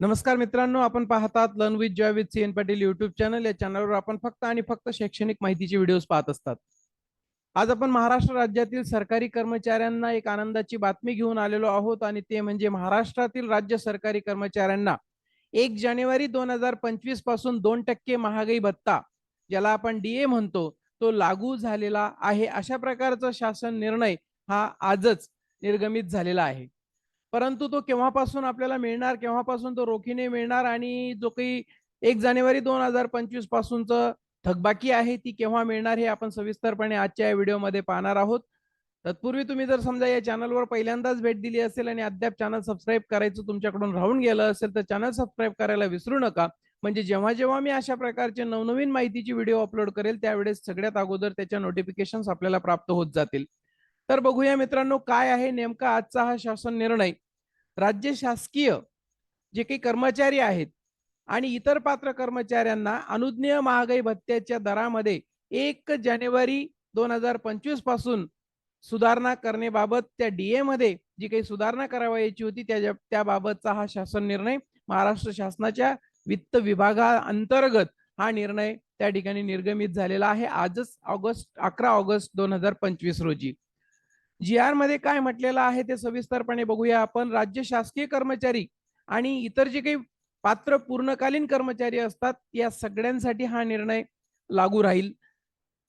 नमस्कार मित्रांनो आपण पाहतात learn with joy with C N Patil YouTube channel या चॅनलवर आपण फक्त आणि फक्त शैक्षणिक माहितीचे व्हिडिओज पाहत असतात. आज आपण महाराष्ट्र राज्यातील सरकारी कर्मचाऱ्यांना एक आनंदाची बातमी घेऊन आलेलो आहोत आणि ते म्हणजे महाराष्ट्रातील राज्य सरकारी कर्मचाऱ्यांना एक जानेवारी दोन हजार पंचवीसपासून दोन टक्के महागाई भत्ता ज्याला आपण डीए म्हणतो तो लागू झालेला आहे. अशा प्रकारचा शासन निर्णय हा आजच निर्गमित झालेला आहे. परंतु तो केव्हापासून आपल्याला मिळणार केव्हापासून तो रोखीने मिळणार आणि जो काही एक जानेवारी दोन हजार पंचवीस पासूनच थकबाकी आहे ती केव्हा मिळणार हे आपण सविस्तरपणे आजच्या या व्हिडिओमध्ये पाहणार आहोत. तत्पूर्वी तुम्ही जर समजा या चॅनलवर पहिल्यांदाच भेट दिली असेल आणि अद्याप चॅनल सबस्क्राईब करायचं तुमच्याकडून राहून गेलं असेल तर चॅनल सबस्क्राईब करायला विसरू नका. म्हणजे जेव्हा जेव्हा मी अशा प्रकारचे नवनवीन माहितीची व्हिडिओ अपलोड करेल त्यावेळेस सगळ्यात अगोदर त्याच्या नोटिफिकेशन आपल्याला प्राप्त होत जातील. तर बघूया मित्रांनो काय आहे नेमका आजचा हा शासन निर्णय? राज्य शासकीय जे काही कर्मचारी आहेत आणि इतर पात्र कर्मचाऱ्यांना अनुज्ञेय महागाई भत्त्याच्या दरामध्ये एक जानेवारी दोन हजार पंचवीसपासून सुधारणा करण्याबाबत त्या डीए मध्ये जी काही सुधारणा करावयाची होती त्या त्याबाबतचा हा शासन निर्णय महाराष्ट्र शासनाच्या वित्त विभागाअंतर्गत हा निर्णय त्या ठिकाणी निर्गमित झालेला आहे. आजच ऑगस्ट अकरा ऑगस्ट दोन हजार पंचवीस रोजी. जी आरमध्ये काय म्हटलेलं आहे ते सविस्तरपणे बघूया आपण. राज्य शासकीय कर्मचारी आणि इतर जे काही पात्र पूर्णकालीन कर्मचारी असतात या सगळ्यांसाठी हा निर्णय लागू राहील.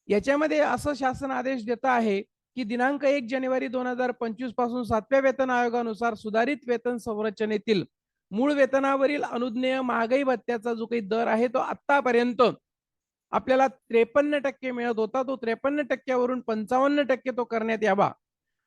याच्यामध्ये असं शासन आदेश देत आहे की दिनांक एक जानेवारी दोन हजार पंचवीसपासून सातव्या वेतन आयोगानुसार सुधारित वेतन संरचनेतील मूळ वेतनावरील अनुज्ञेय महागाई भत्त्याचा जो काही दर आहे तो आतापर्यंत आपल्याला त्रेपन्न टक्के मिळत होता. तो त्रेपन्न टक्क्यावरून पंचावन्न टक्के तो करण्यात यावा.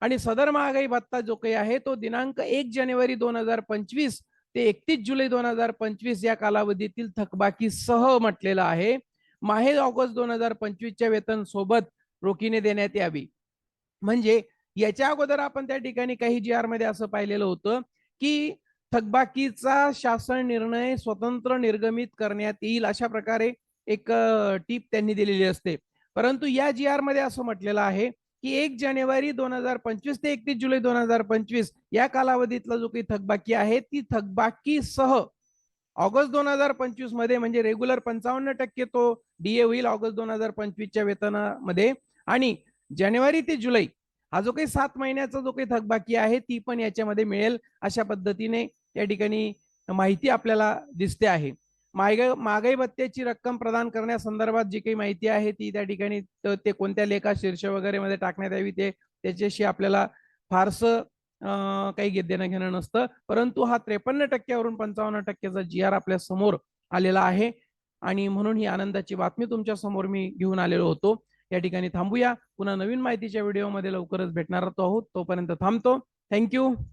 आणि सदर महागाई भत्ता जो काही आहे तो दिनांक एक जानेवारी दोन हजार पंचवीस ते एकतीस जुलै दोन हजार पंचवीस या कालावधीतील थकबाकी सह म्हटलेला आहे. माहे ऑगस्ट दोन हजार पंचवीसच्या वेतन सोबत रोखीने देण्यात यावी. म्हणजे याच्या अगोदर आपण त्या ठिकाणी काही जी आरमध्ये असं पाहिलेलं होतं की थकबाकीचा शासन निर्णय स्वतंत्र निर्गमित करण्यात येईल अशा प्रकारे एक टीप त्यांनी दिलेली असते. परंतु या जी आरमध्ये असं म्हटलेलं आहे की एक जानेवारी दोन हजार पंचवीस ते एकतीस जुलै दोन हजार पंचवीस या कालावधीतला जो काही थकबाकी आहे ती थकबाकी सह ऑगस्ट दोन हजार पंचवीसमध्ये म्हणजे रेग्युलर पंचावन्न टक्के तो डीए होईल ऑगस्ट दोन हजार पंचवीसच्या वेतनामध्ये. आणि जानेवारी ते जुलै हा जो काही सात महिन्याचा जो काही थकबाकी आहे ती पण याच्यामध्ये मिळेल अशा पद्धतीने या ठिकाणी माहिती आपल्याला दिसते आहे. महागाई महागाई भत्त्याची रक्कम प्रदान करण्यासंदर्भात जी काही माहिती आहे ती त्या ठिकाणी ते कोणत्या लेखा शीर्ष वगैरे मध्ये टाकण्यात यावी ते त्याच्याशी आपल्याला फारसं काही देणं घेणं नसतं. परंतु हा त्रेपन्न टक्क्यावरून पंचावन्न टक्क्याचा जी आर आपल्यासमोर आलेला आहे. आणि म्हणून ही आनंदाची बातमी तुमच्यासमोर मी घेऊन आलेलो होतो. या ठिकाणी थांबूया. पुन्हा नवीन माहितीच्या व्हिडिओमध्ये लवकरच भेटणार आहोत. तोपर्यंत थांबतो. थँक्यू.